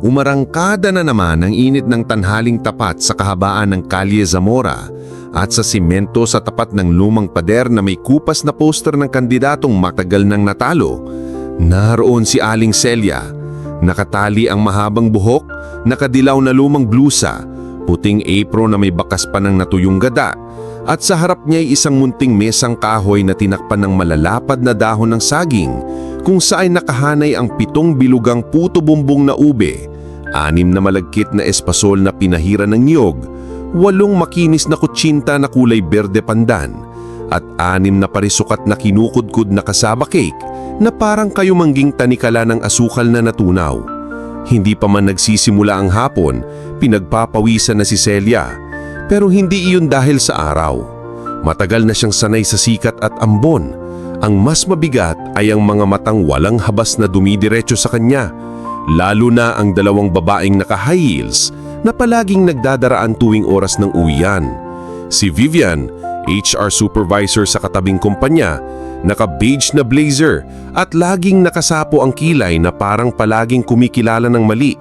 Umarangkada na naman ang init ng tanhaling tapat sa kahabaan ng Kalye Zamora at sa simento sa tapat ng lumang pader na may kupas na poster ng kandidatong matagal nang natalo. Naroon si Aling Celia. Nakatali ang mahabang buhok, nakadilaw na lumang blusa, puting apron na may bakas pa ng natuyong gada, at sa harap niya ay isang munting mesang kahoy na tinakpan ng malalapad na dahon ng saging kung saan nakahanay ang pitong bilugang puto bumbong na ube, anim na malagkit na espasol na pinahira ng niyog, walong makinis na kutsinta na kulay berde pandan, at anim na parisukat na kinukudkud na kasaba cake na parang kayo mangging tanikala ng asukal na natunaw. Hindi pa man nagsisimula ang hapon, pinagpapawisan na si Celia, pero hindi iyon dahil sa araw. Matagal na siyang sanay sa sikat at ambon. Ang mas mabigat ay ang mga matang walang habas na dumidiretso sa kanya, lalo na ang dalawang babaeng naka-high heels na palaging nagdadaraan tuwing oras ng uwian. Si Vivian, HR supervisor sa katabing kumpanya, naka-beige na blazer at laging nakasapo ang kilay na parang palaging kumikilala ng mali.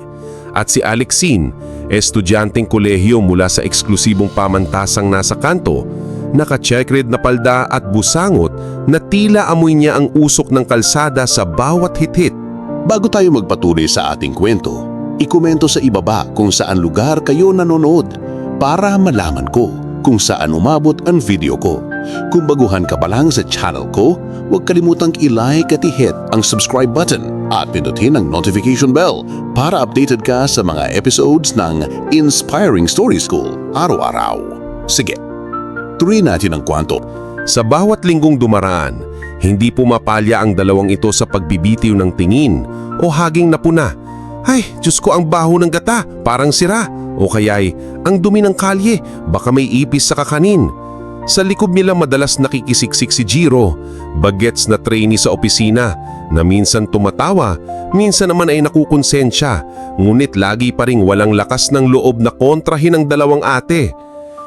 At si Alexine, estudyanteng kolehiyo mula sa eksklusibong pamantasang nasa kanto, naka-checkred na palda at busangot na tila amoy niya ang usok ng kalsada sa bawat hit-hit. Bago tayo magpatuloy sa ating kwento, ikomento sa ibaba kung saan lugar kayo nanonood para malaman ko kung saan umabot ang video ko. Kung baguhan ka pa lang sa channel ko, huwag kalimutang i-like at i-hit ang subscribe button at pindutin ang notification bell para updated ka sa mga episodes ng Inspiring Story School araw-araw. Sige, tuloy natin ang kwanto. Sa bawat linggong dumaraan, hindi pumapalya ang dalawang ito sa pagbibitiw ng tingin o haging napuna. Ay, Diyos ko ang baho ng gata, parang sira. O kaya'y, ang dumi ng kalye, baka may ipis sa kakanin. Sa likod nila madalas nakikisiksik si Jiro, bagets na trainee sa opisina, na minsan tumatawa, minsan naman ay nakukonsensya, ngunit lagi pa ring walang lakas ng loob na kontrahin ang dalawang ate.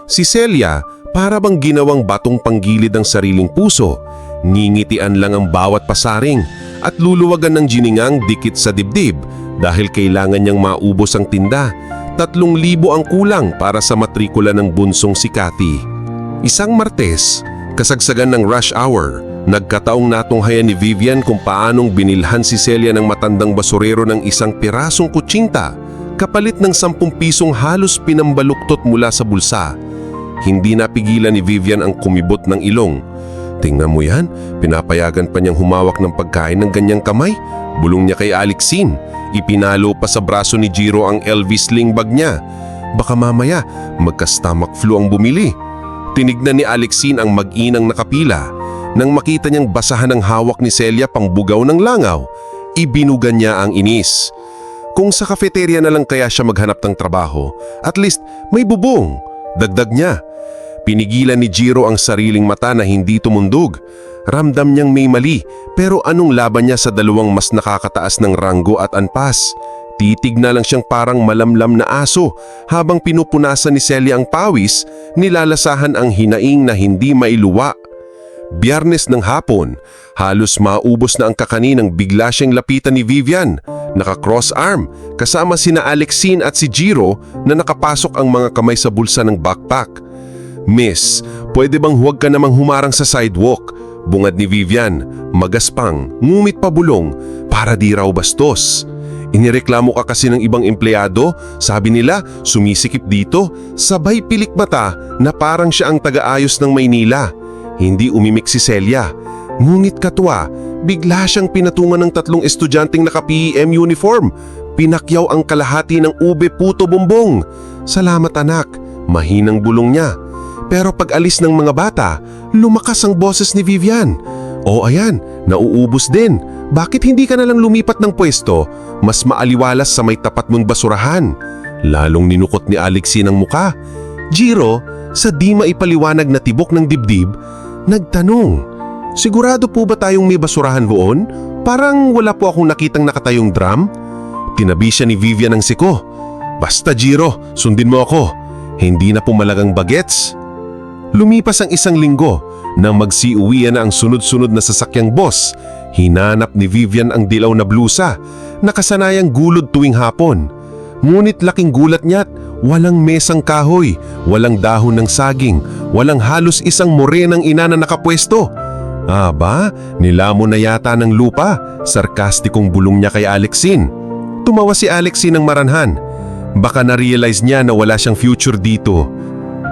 Si Celia, para bang ginawang batong panggilid ang sariling puso, ngingitian lang ang bawat pasaring at luluwagan ng jiningang dikit sa dibdib dahil kailangan niyang maubos ang tinda. Tatlong libo ang kulang para sa matrikula ng bunsong si Cathy. Isang Martes, kasagsagan ng rush hour, nagkataong natunghayan ni Vivian kung paanong binilhan si Celia ng matandang basurero ng isang pirasong kutsinta kapalit ng 10 pisong halos pinambaluktot mula sa bulsa. Hindi napigilan ni Vivian ang kumibot ng ilong. Tingnan mo yan, pinapayagan pa niyang humawak ng pagkain ng ganyang kamay. Bulong niya kay Alexine. Ipinalo pa sa braso ni Jiro ang LV sling bag niya. Baka mamaya, magka-stomach flu ang bumili. Tinignan ni Alexine ang mag-inang nakapila. Nang makita niyang basahan ang hawak ni Celia pang bugaw ng langaw, ibinugan niya ang inis. Kung sa kafeterya na lang kaya siya maghanap ng trabaho, at least may bubong. Dagdag niya. Pinigilan ni Jiro ang sariling mata na hindi tumundog. Ramdam niyang may mali, pero anong laban niya sa dalawang mas nakakataas ng ranggo at anpas? Titig na lang siyang parang malamlam na aso habang pinupunasan ni Celia ang pawis, nilalasahan ang hinaing na hindi mailuwa. Biyernes ng hapon, halos maubos na ang kakaninang bigla siyang lapitan ni Vivian. Naka-cross arm, kasama sina Alexine at si Jiro na nakapasok ang mga kamay sa bulsa ng backpack. Miss, pwede bang huwag ka namang humarang sa sidewalk? Bungad ni Vivian, magaspang, ngumit pabulong, para di raw bastos. Inireklamo ka kasi ng ibang empleyado, sabi nila sumisikip dito, sabay pilik mata na parang siya ang taga-ayos ng Maynila. Hindi umimik si Celia. Ngunit katwa, bigla siyang pinatungan ng tatlong estudyanteng naka-PEM uniform. Pinakyaw ang kalahati ng ube puto bumbong. Salamat anak, mahinang bulong niya. Pero pag alis ng mga bata, lumakas ang boses ni Vivian. O ayan, nauubos din. Bakit hindi ka na lang lumipat ng pwesto? Mas maaliwalas sa may tapat mong basurahan. Lalong ninukot ni Alexine ang muka. Jiro, sa di maipaliwanag na tibok ng dibdib, nagtanong, Sigurado po ba tayong may basurahan roon? Parang wala po akong nakitang nakatayong drum. Tinabi siya ni Vivian ng siko. Basta Jiro, sundin mo ako. Hindi na pumalagang bagets. Lumipas ang isang linggo nang magsiuwian na ang sunod-sunod na sasakyang boss. Hinanap ni Vivian ang dilaw na blusa, nakasanayang gulod tuwing hapon. Ngunit laking gulat niya't walang mesang kahoy, walang dahon ng saging, walang halos isang morenang ina na nakapwesto. Aba, nilamon na yata ng lupa, sarkastikong bulong niya kay Alexin. Tumawa si Alexin ng maranhan. Baka na-realize niya na wala siyang future dito.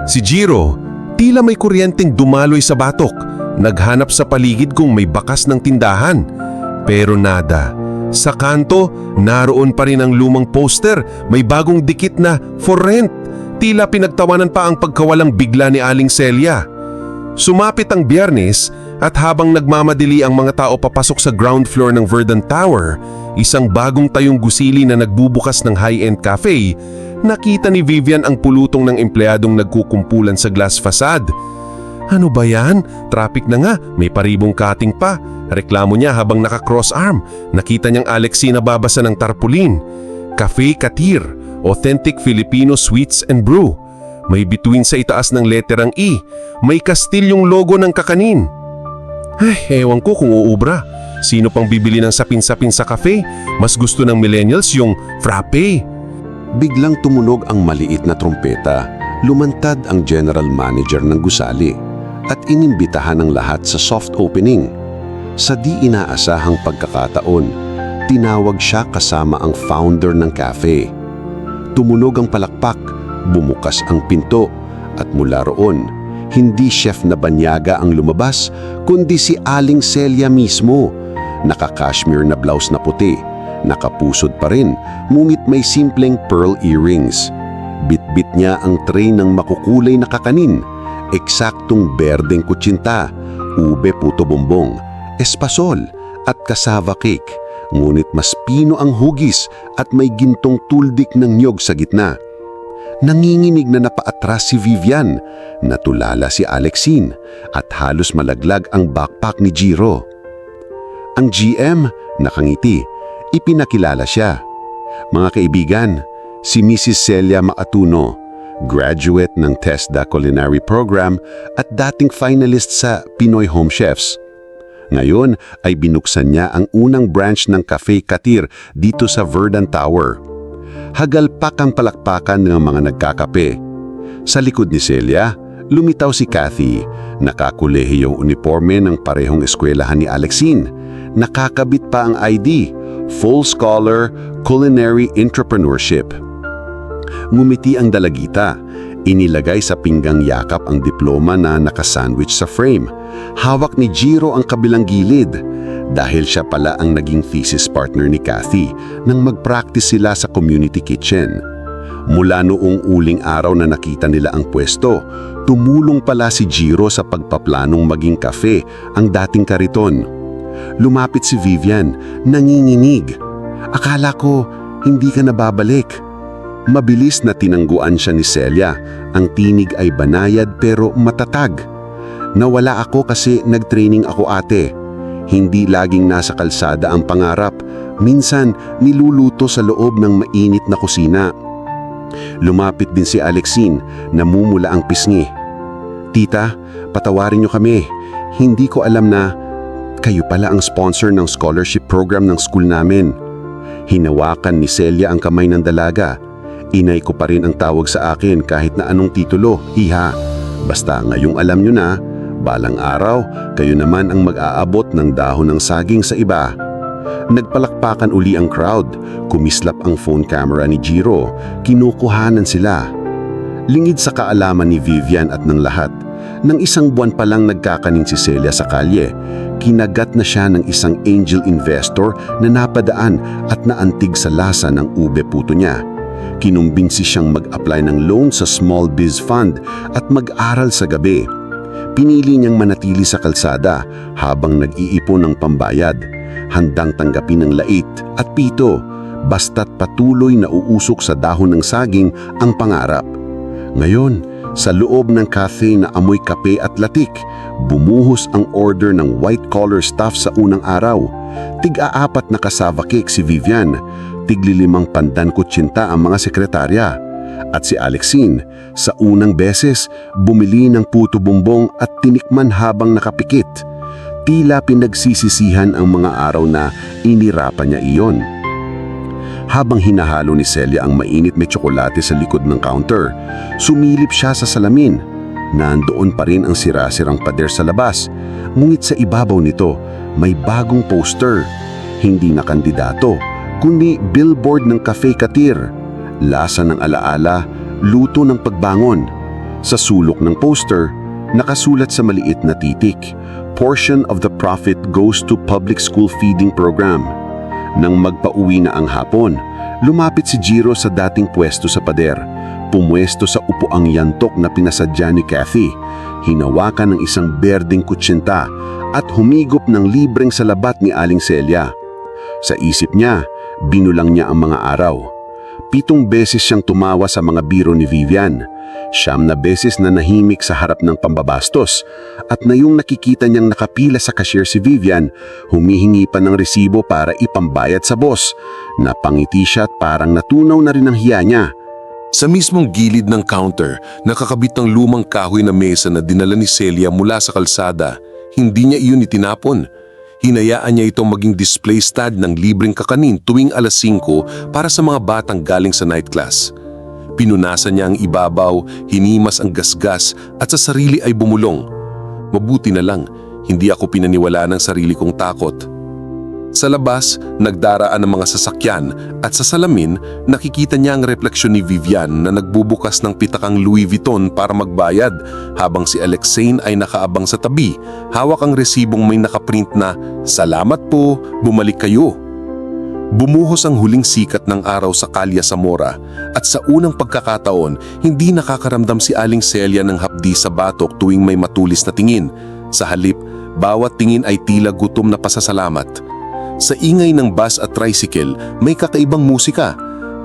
Si Jiro, tila may kuryenteng dumaloy sa batok, naghanap sa paligid kung may bakas ng tindahan. Pero nada. Sa kanto, naroon pa rin ang lumang poster, may bagong dikit na for rent. Tila pinagtawanan pa ang pagkawalang bigla ni Aling Celia. Sumapit ang biyernes at habang nagmamadili ang mga tao papasok sa ground floor ng Verdant Tower, isang bagong tayong gusili na nagbubukas ng high-end cafe, nakita ni Vivian ang pulutong ng empleyadong nagkukumpulan sa glass facade. Ano ba yan? Traffic na nga, may paribong cutting pa. Reklamo niya habang naka-cross arm. Nakita niyang Alexi na babasa ng tarpaulin. Cafe Katir, Authentic Filipino Sweets and Brew. May bituin sa itaas ng letterang E. May kastilyong logo ng kakanin. Ay, ewan ko kung uubra. Sino pang bibili ng sapin-sapin sa cafe? Mas gusto ng millennials yung frappe. Biglang tumunog ang maliit na trompeta. Lumantad ang general manager ng gusali at inimbitahan ng lahat sa soft opening. Sa di inaasahang pagkakataon, tinawag siya kasama ang founder ng cafe. Tumunog ang palakpak, bumukas ang pinto at mula roon, hindi chef na banyaga ang lumabas kundi si Aling Celia mismo. Naka-cashmere na blouse na puti, nakapusod pa rin ngunit may simpleng pearl earrings. Bitbit niya ang tray ng makukulay na kakanin, eksaktong berdeng kutsinta, ube puto bombong, espasol at cassava cake. Ngunit mas pino ang hugis at may gintong tuldik ng nyog sa gitna. Nanginginig na napaatras si Vivian, natulala si Alexine at halos malaglag ang backpack ni Jiro. Ang GM, nakangiti, ipinakilala siya. Mga kaibigan, si Mrs. Celia Maatuno, graduate ng TESDA Culinary Program at dating finalist sa Pinoy Home Chefs. Ngayon ay binuksan niya ang unang branch ng Cafe Katir dito sa Verdant Tower. Hagalpak ang palakpakan ng mga nagkakape. Sa likod ni Celia, lumitaw si Kathy, nakakulehiyong uniforme ng parehong eskwelahan ni Alexine. Nakakabit pa ang ID, Full Scholar Culinary Entrepreneurship. Ngumiti ang dalagita. Inilagay sa pinggang yakap ang diploma na nakasandwich sa frame. Hawak ni Jiro ang kabilang gilid dahil siya pala ang naging thesis partner ni Kathy nang mag-practice sila sa community kitchen. Mula noong uling araw na nakita nila ang pwesto, tumulong pala si Jiro sa pagpaplanong maging kafe ang dating kariton. Lumapit si Vivian, nanginginig. Akala ko, hindi ka nababalik. Mabilis na tinangguan siya ni Celia. Ang tinig ay banayad pero matatag. Nawala ako kasi nag-training ako ate. Hindi laging nasa kalsada ang pangarap. Minsan, niluluto sa loob ng mainit na kusina. Lumapit din si Alexine, namumula ang pisngi. Tita, patawarin niyo kami. Hindi ko alam na kayo pala ang sponsor ng scholarship program ng school namin. Hinawakan ni Celia ang kamay ng dalaga. Inay ko pa rin ang tawag sa akin kahit na anong titulo, iha. Basta ngayong alam nyo na, balang araw, kayo naman ang mag-aabot ng dahon ng saging sa iba. Nagpalakpakan uli ang crowd, kumislap ang phone camera ni Jiro, kinukuhanan sila. Lingid sa kaalaman ni Vivian at ng lahat, nang isang buwan pa lang nagkakaning si Celia sa kalye, kinagat na siya ng isang angel investor na napadaan at naantig sa lasa ng ube puto niya. Kinumbinsi siyang mag-apply ng loan sa Small Biz Fund at mag-aral sa gabi. Pinili niyang manatili sa kalsada habang nag-iipon ng pambayad, handang tanggapin ng lait at pito, basta't patuloy na uusok sa dahon ng saging ang pangarap. Ngayon, sa loob ng cafe na amoy kape at latik, bumuhos ang order ng white-collar staff sa unang araw. Tig-aapat na kasava cake si Vivian, tiglilimang pandan kutsinta ang mga sekretarya. At si Alexine, sa unang beses, bumili ng puto bumbong at tinikman habang nakapikit. Tila pinagsisisihan ang mga araw na inirapan niya iyon. Habang hinahalo ni Celia ang mainit may tsokolate sa likod ng counter, sumilip siya sa salamin. Nandoon pa rin ang sirasirang pader sa labas, ngunit sa ibabaw nito may bagong poster. Hindi na kandidato, kundi billboard ng Cafe Katir. Lasa ng alaala, luto ng pagbangon. Sa sulok ng poster, nakasulat sa maliit na titik, Portion of the profit goes to public school feeding program. Nang magpauwi na ang hapon, lumapit si Jiro sa dating pwesto sa pader. Pumwesto sa upuang yantok na pinasadya ni Kathy. Hinawakan ng isang berdeng kutsinta at humigop ng libreng salabat ni Aling Celia. Sa isip niya, binulang niya ang mga araw. Pitong beses siyang tumawa sa mga biro ni Vivian. Siyam na beses na nahimik sa harap ng pambabastos at na yung nakikita niyang nakapila sa cashier si Vivian, humihingi pa ng resibo para ipambayad sa boss. Napangiti siya at parang natunaw na rin ang hiya niya. Sa mismong gilid ng counter, nakakabit ng lumang kahoy na mesa na dinala ni Celia mula sa kalsada. Hindi niya iyon itinapon. Hinayaan niya itong maging display stand ng libreng kakanin tuwing alas 5 para sa mga batang galing sa night class. Pinunasan niya ang ibabaw, hinimas ang gasgas at sa sarili ay bumulong. Mabuti na lang, hindi ako pinaniwala ng sarili kong takot. Sa labas, nagdaraan ng mga sasakyan at sa salamin, nakikita niya ang refleksyon ni Vivian na nagbubukas ng pitakang Louis Vuitton para magbayad habang si Alexane ay nakaabang sa tabi, hawak ang resibong may nakaprint na Salamat po, bumalik kayo. Bumuhos ang huling sikat ng araw sa Kalya Zamora at sa unang pagkakataon, hindi nakakaramdam si Aling Celia ng hapdi sa batok tuwing may matulis na tingin. Sa halip, bawat tingin ay tila gutom na pasasalamat. Sa ingay ng bus at tricycle, may kakaibang musika.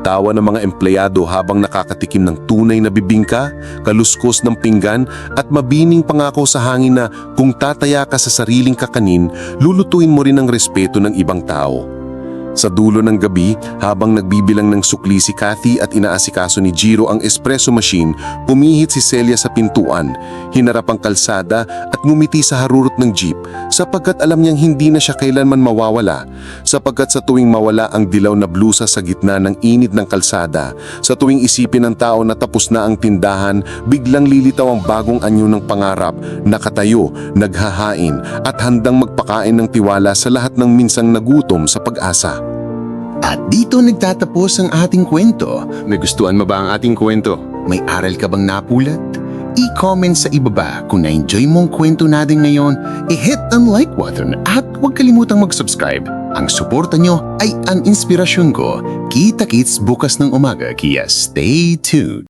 Tawa ng mga empleyado habang nakakatikim ng tunay na bibingka, kaluskos ng pinggan at mabining pangako sa hangin na kung tataya ka sa sariling kakanin, lulutuin mo rin ang respeto ng ibang tao. Sa dulo ng gabi, habang nagbibilang ng sukli si Kathy at inaasikaso ni Jiro ang espresso machine, pumihit si Celia sa pintuan, hinarap ang kalsada at ngumiti sa harurot ng jeep sapagkat alam niyang hindi na siya kailanman mawawala. Sapagkat sa tuwing mawala ang dilaw na blusa sa gitna ng init ng kalsada, sa tuwing isipin ng tao na tapos na ang tindahan, biglang lilitaw ang bagong anyo ng pangarap, nakatayo, naghahain at handang magpakain ng tiwala sa lahat ng minsang nagutom sa pag-asa. At dito nagtatapos ang ating kwento. Nagustuhan mo ba ang ating kwento? May aral ka bang napulot? I-comment sa ibaba kung na-enjoy mong kwento natin ngayon, i-hit ang like button at huwag kalimutang mag-subscribe. Ang suporta nyo ay ang inspirasyon ko. Kita-kits bukas ng umaga kaya stay tuned.